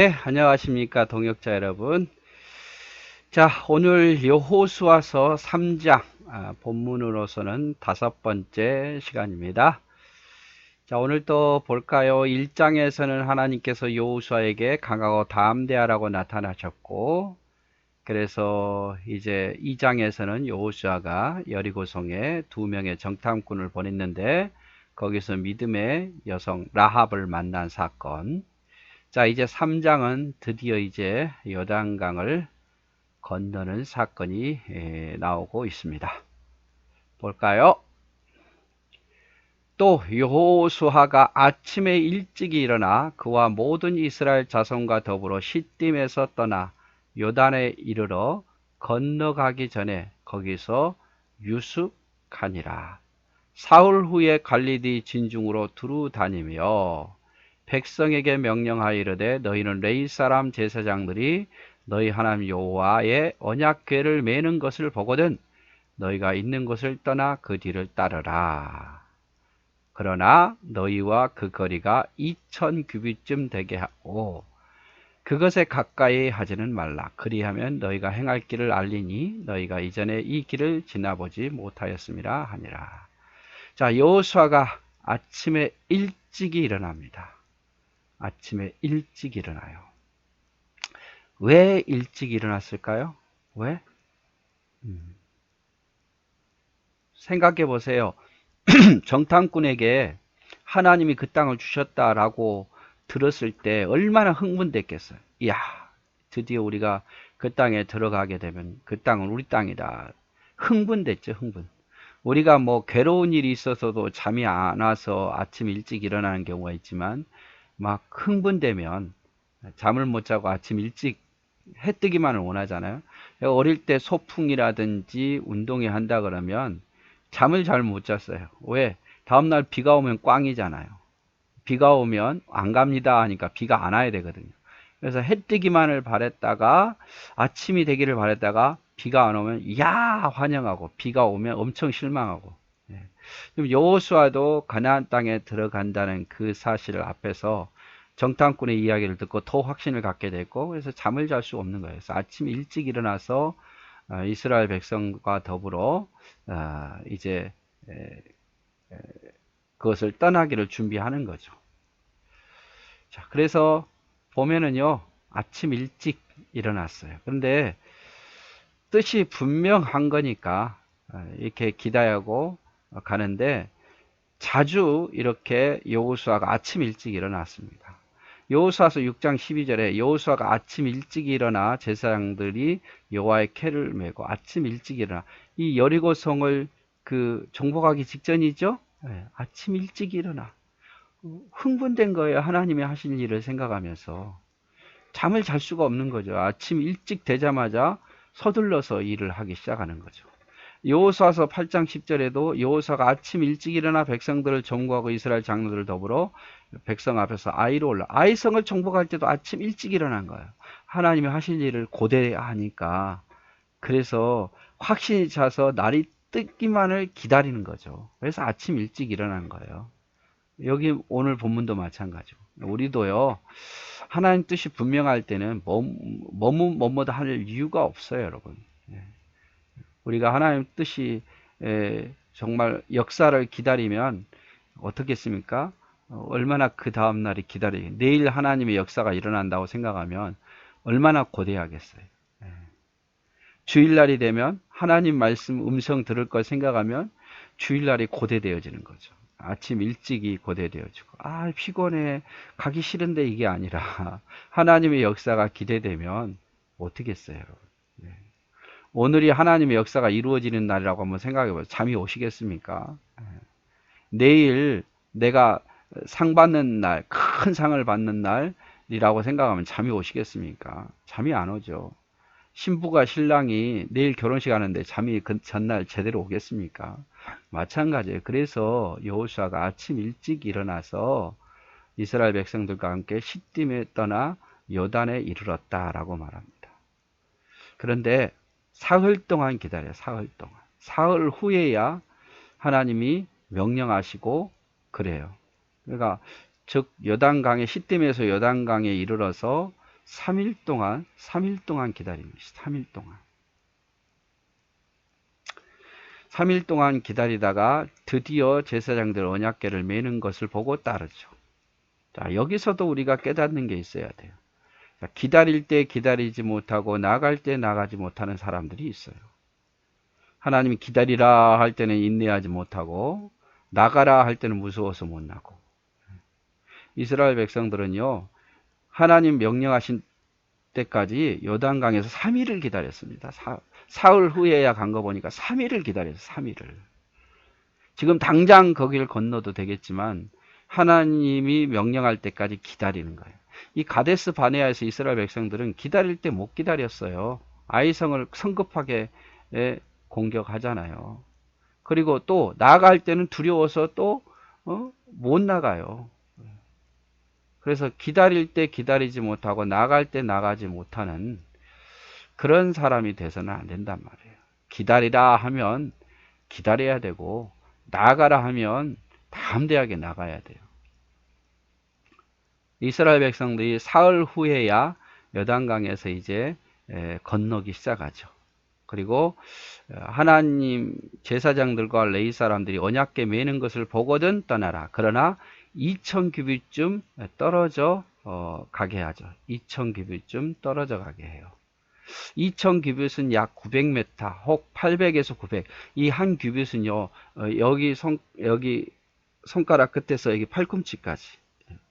네, 안녕하십니까 동역자 여러분. 자, 오늘 여호수아서 3장 아, 본문으로서는 다섯 번째 시간입니다. 자, 오늘 또 볼까요? 1장에서는 하나님께서 여호수아에게 강하고 담대하라고 나타나셨고 그래서 이제 2장에서는 여호수아가 여리고성에 두 명의 정탐꾼을 보냈는데 거기서 믿음의 여성 라합을 만난 사건 자, 이제 3장은 드디어 이제 요단강을 건너는 사건이 나오고 있습니다. 볼까요? 또 여호수아가 아침에 일찍 일어나 그와 모든 이스라엘 자손과 더불어 시딤에서 떠나 요단에 이르러 건너가기 전에 거기서 유숙하니라. 사흘 후에 갈리디 진중으로 두루 다니며 백성에게 명령하여 이르되 너희는 레이 사람 제사장들이 너희 하나님 여호와의 언약궤를 매는 것을 보거든 너희가 있는 곳을 떠나 그 뒤를 따르라. 그러나 너희와 그 거리가 2천 규빗쯤 되게 하고 그것에 가까이 하지는 말라. 그리하면 너희가 행할 길을 알리니 너희가 이전에 이 길을 지나보지 못하였음이라 하니라. 자, 여호수아가 아침에 일찍이 일어납니다. 아침에 일찍 일어나요. 왜 일찍 일어났을까요? 왜? 음. 생각해 보세요. 정탐꾼에게 하나님이 그 땅을 주셨다라고 들었을 때 얼마나 흥분됐겠어요. 이야, 드디어 우리가 그 땅에 들어가게 되면 그 땅은 우리 땅이다. 흥분됐죠, 흥분. 우리가 뭐 괴로운 일이 있어서도 잠이 안 와서 아침 일찍 일어나는 경우가 있지만 막 흥분되면 잠을 못 자고 아침 일찍 해 뜨기만을 원하잖아요. 어릴 때 소풍이라든지 운동회 한다 그러면 잠을 잘 못 잤어요. 왜? 다음날 비가 오면 꽝이잖아요. 비가 오면 안 갑니다 하니까 비가 안 와야 되거든요. 그래서 해 뜨기만을 바랬다가 아침이 되기를 바랬다가 비가 안 오면 야 환영하고 비가 오면 엄청 실망하고 예. 여호수아도 가나안 땅에 들어간다는 그 사실을 앞에서 정탐꾼의 이야기를 듣고 더 확신을 갖게 됐고 그래서 잠을 잘 수 없는 거예요. 그래서 아침 일찍 일어나서 어, 이스라엘 백성과 더불어 어, 이제 그것을 떠나기를 준비하는 거죠. 자, 그래서 보면은요, 아침 일찍 일어났어요. 그런데 뜻이 분명한 거니까 어, 이렇게 기다하고 가는데 자주 이렇게 여호수아가 아침 일찍 일어났습니다. 여호수아서 6장 12절에 여호수아가 아침 일찍 일어나 제사장들이 여호와의 캐를 메고 아침 일찍 일어나 이 여리고 성을 그 정복하기 직전이죠. 네, 아침 일찍 일어나 흥분된 거예요. 하나님이 하실 일을 생각하면서 잠을 잘 수가 없는 거죠. 아침 일찍 되자마자 서둘러서 일을 하기 시작하는 거죠. 여호수아서 8장 10절에도 여호수아가 아침 일찍 일어나 백성들을 정복하고 이스라엘 장로들을 더불어 백성 앞에서 아이로 올라 아이성을 정복할 때도 아침 일찍 일어난 거예요. 하나님이 하실 일을 고대하니까 그래서 확신이 차서 날이 뜨기만을 기다리는 거죠. 그래서 아침 일찍 일어난 거예요. 여기 오늘 본문도 마찬가지고 우리도요 하나님 뜻이 분명할 때는 뭐뭐다 할 이유가 없어요, 여러분. 예. 우리가 하나님 뜻이 정말 역사를 기다리면 어떻겠습니까? 어, 얼마나 그 다음 날이 기다리 내일 하나님의 역사가 일어난다고 생각하면 얼마나 고대하겠어요. 주일날이 되면 하나님 말씀 음성 들을 걸 생각하면 주일날이 고대되어지는 거죠. 아침 일찍이 고대되어지고 아 피곤해 가기 싫은데 이게 아니라 하나님의 역사가 기대되면 어떻겠어요, 여러분? 오늘이 하나님의 역사가 이루어지는 날이라고 한번 생각해 보세요. 잠이 오시겠습니까? 예. 내일 내가 상 받는 날, 큰 상을 받는 날이라고 생각하면 잠이 오시겠습니까? 잠이 안 오죠. 신부가 신랑이 내일 결혼식 하는데 잠이 그 전날 제대로 오겠습니까? 마찬가지예요. 그래서 여호수아가 아침 일찍 일어나서 이스라엘 백성들과 함께 시딤에 떠나 요단에 이르렀다라고 말합니다. 그런데 사흘 동안 기다려요. 사흘 동안. 사흘 후에야 하나님이 명령하시고 그래요. 그러니까 즉 여단강의 시댐에서 여단강에 이르러서 3일 동안 3일 동안 기다립니다. 3일 동안. 3일 동안 기다리다가 드디어 제사장들 언약궤를 매는 것을 보고 따르죠. 자, 여기서도 우리가 깨닫는 게 있어야 돼요. 자, 기다릴 때 기다리지 못하고 나갈 때 나가지 못하는 사람들이 있어요. 하나님이 기다리라 할 때는 인내하지 못하고 나가라 할 때는 무서워서 못 나고. 이스라엘 백성들은요. 하나님 명령하신 때까지 요단강에서 3일을 기다렸습니다. 사, 사흘 후에야 간 거 보니까 3일을 기다렸어요. 3일을. 지금 당장 거기를 건너도 되겠지만 하나님이 명령할 때까지 기다리는 거예요. 이 가데스 바네아에서 이스라엘 백성들은 기다릴 때 못 기다렸어요. 아이성을 성급하게 공격하잖아요. 그리고 또 나갈 때는 두려워서 또못 어? 나가요. 그래서 기다릴 때 기다리지 못하고 나갈 때 나가지 못하는 그런 사람이 돼서는 안 된단 말이에요. 기다리라 하면 기다려야 되고 나가라 하면 담대하게 나가야 돼요. 이스라엘 백성들이 사흘 후에야 여단강에서 이제 건너기 시작하죠. 그리고 하나님 제사장들과 레이 사람들이 언약계 매는 것을 보거든 떠나라. 그러나 2천 규빗쯤 떨어져 어, 가게 하죠. 2천 규빗쯤 떨어져 가게 해요. 2천 규빗은 약 900m, 혹 800에서 900. 이 한 규빗은요, 어, 여기 손, 여기 손가락 끝에서 여기 팔꿈치까지.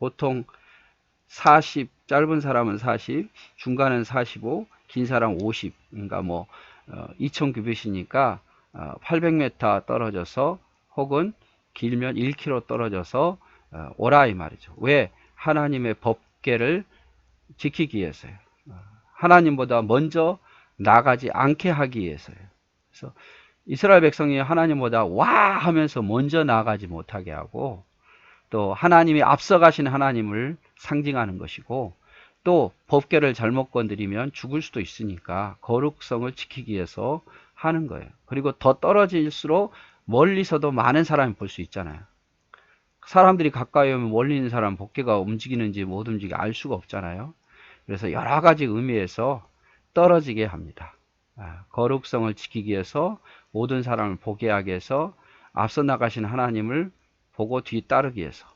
보통 40, 짧은 사람은 40, 중간은 45, 긴 사람 50. 그러니까 뭐, 어, 2천 규빗이니까, 어, 800m 떨어져서, 혹은 길면 1km 떨어져서, 어, 오라 이 말이죠. 왜? 하나님의 법계를 지키기 위해서요. 어, 하나님보다 먼저 나가지 않게 하기 위해서요. 그래서 이스라엘 백성이 하나님보다 와 하면서 먼저 나가지 못하게 하고 또 하나님이 앞서가신 하나님을 상징하는 것이고 또 법계를 잘못 건드리면 죽을 수도 있으니까 거룩성을 지키기 위해서 하는 거예요. 그리고 더 떨어질수록 멀리서도 많은 사람이 볼 수 있잖아요. 사람들이 가까이 오면 멀리 있는 사람 복개가 움직이는지 못 움직이 알 수가 없잖아요. 그래서 여러 가지 의미에서 떨어지게 합니다. 아, 거룩성을 지키기 위해서 모든 사람을 보게 하기 위해서 앞서 나가신 하나님을 보고 뒤따르기 위해서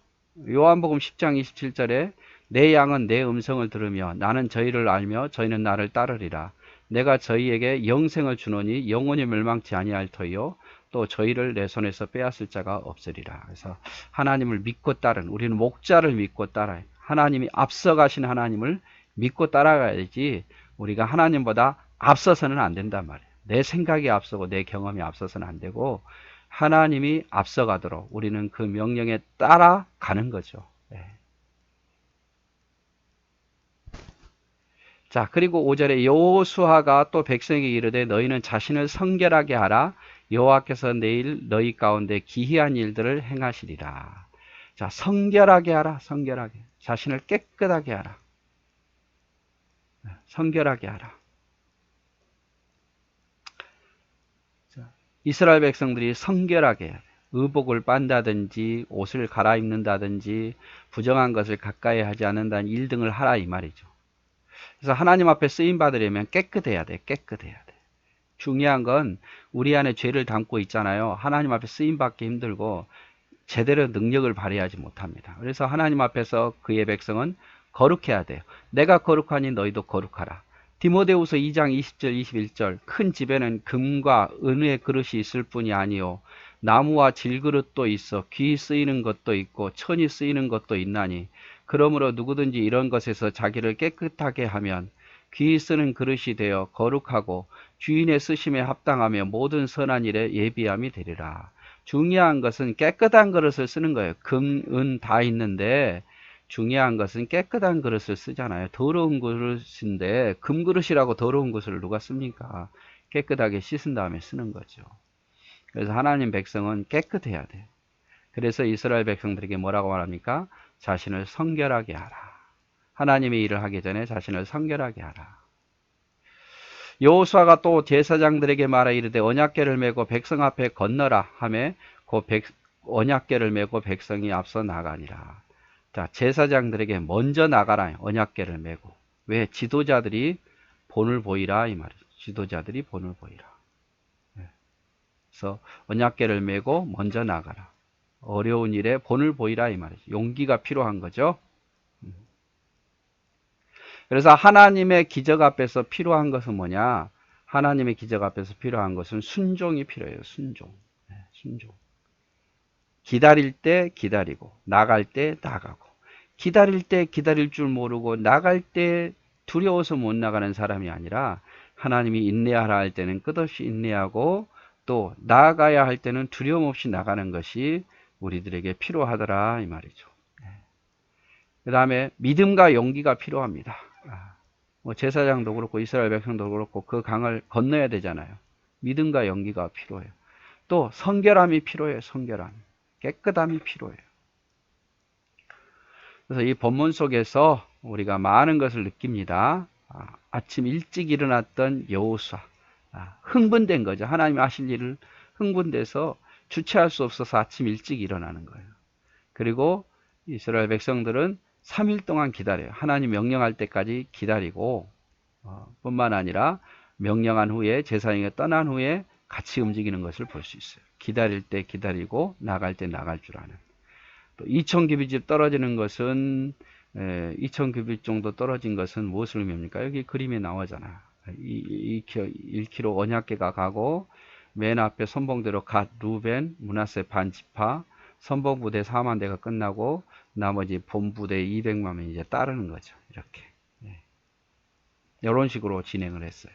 요한복음 10장 27절에 내 양은 내 음성을 들으며 나는 저희를 알며 저희는 나를 따르리라. 내가 저희에게 영생을 주노니 영원히 멸망치 아니할 터이요 또 저희를 내 손에서 빼앗을 자가 없으리라. 그래서 하나님을 믿고 따른 우리는 목자를 믿고 따라요. 하나님이 앞서가신 하나님을 믿고 따라가야지 우리가 하나님보다 앞서서는 안 된단 말이에요. 내 생각이 앞서고 내 경험이 앞서서는 안 되고 하나님이 앞서가도록 우리는 그 명령에 따라가는 거죠. 네. 자, 그리고 5절에 여호수아가 또 백성에게 이르되 너희는 자신을 성결하게 하라. 여호와께서 내일 너희 가운데 기이한 일들을 행하시리라. 자, 성결하게 하라. 성결하게. 자신을 깨끗하게 하라. 성결하게 하라. 이스라엘 백성들이 성결하게. 의복을 빤다든지 옷을 갈아입는다든지 부정한 것을 가까이 하지 않는다는 일 등을 하라 이 말이죠. 그래서 하나님 앞에 쓰임 받으려면 깨끗해야 돼. 깨끗해야 돼. 중요한 건 우리 안에 죄를 담고 있잖아요. 하나님 앞에 쓰임 받기 힘들고 제대로 능력을 발휘하지 못합니다. 그래서 하나님 앞에서 그의 백성은 거룩해야 돼요. 내가 거룩하니 너희도 거룩하라. 디모데후서 2장 20절 21절 큰 집에는 금과 은의 그릇이 있을 뿐이 아니요 나무와 질그릇도 있어 귀 쓰이는 것도 있고 천이 쓰이는 것도 있나니 그러므로 누구든지 이런 것에서 자기를 깨끗하게 하면 귀 쓰는 그릇이 되어 거룩하고 주인의 쓰심에 합당하며 모든 선한 일에 예비함이 되리라. 중요한 것은 깨끗한 그릇을 쓰는 거예요. 금, 은 다 있는데 중요한 것은 깨끗한 그릇을 쓰잖아요. 더러운 그릇인데 금그릇이라고 더러운 것을 누가 씁니까? 깨끗하게 씻은 다음에 쓰는 거죠. 그래서 하나님 백성은 깨끗해야 돼요. 그래서 이스라엘 백성들에게 뭐라고 말합니까? 자신을 성결하게 하라. 하나님의 일을 하기 전에 자신을 성결하게 하라. 여호수아가 또 제사장들에게 말하 이르되 언약궤를 메고 백성 앞에 건너라 하매 그 백, 언약궤를 메고 백성이 앞서 나가니라. 자, 제사장들에게 먼저 나가라. 언약궤를 메고. 왜? 지도자들이 본을 보이라 이 말이죠. 지도자들이 본을 보이라. 예. 그래서 언약계를 메고 먼저 나가라. 어려운 일에 본을 보이라 이 말이죠. 용기가 필요한 거죠. 음. 그래서 하나님의 기적 앞에서 필요한 것은 뭐냐? 하나님의 기적 앞에서 필요한 것은 순종이 필요해요. 순종. 네, 순종. 기다릴 때 기다리고 나갈 때 나가고 기다릴 때 기다릴 줄 모르고 나갈 때 두려워서 못 나가는 사람이 아니라 하나님이 인내하라 할 때는 끝없이 인내하고 또 나아가야 할 때는 두려움 없이 나가는 것이 우리들에게 필요하더라 이 말이죠. 그 다음에 믿음과 용기가 필요합니다. 아, 뭐 제사장도 그렇고 이스라엘 백성도 그렇고 그 강을 건너야 되잖아요. 믿음과 용기가 필요해요. 또 성결함이 필요해요. 성결함. 깨끗함이 필요해요. 그래서 이 본문 속에서 우리가 많은 것을 느낍니다. 아, 침 일찍 일어났던 여호수아 아, 흥분된 거죠. 하나님 하실 일을 흥분돼서 주체할 수 없어서 아침 일찍 일어나는 거예요. 그리고 이스라엘 백성들은 3일 동안 기다려요. 하나님 명령할 때까지 기다리고 어, 뿐만 아니라 명령한 후에 제사장이 떠난 후에 같이 움직이는 것을 볼 수 있어요. 기다릴 때 기다리고 나갈 때 나갈 줄 아는. 또 2,000규빗집 떨어지는 것은 2,000규빗 정도 떨어진 것은 무엇을 의미합니까? 여기 그림에 나오잖아. 이, 1km 언약계가 가고 맨 앞에 선봉대로 갓, 루벤, 문하세 반지파, 선봉부대 4만 대가 끝나고 나머지 본부대 200만 명이 이제 따르는 거죠. 이렇게. 네. 이런 식으로 진행을 했어요.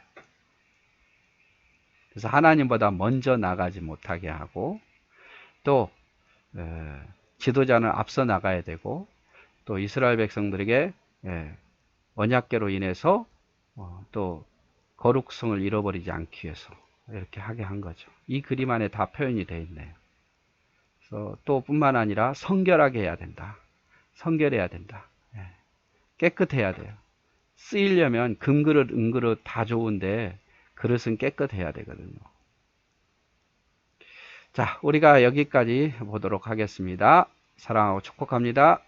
그래서 하나님보다 먼저 나가지 못하게 하고 또 에, 지도자는 앞서 나가야 되고 또 이스라엘 백성들에게 예, 언약계로 인해서 어, 또 거룩성을 잃어버리지 않기 위해서 이렇게 하게 한 거죠. 이 그림 안에 다 표현이 되어 있네요. 그래서 또 뿐만 아니라 성결하게 해야 된다. 성결해야 된다. 예. 깨끗해야 돼요. 쓰이려면 금그릇, 은그릇 다 좋은데 그릇은 깨끗해야 되거든요. 자, 우리가 여기까지 보도록 하겠습니다. 사랑하고 축복합니다.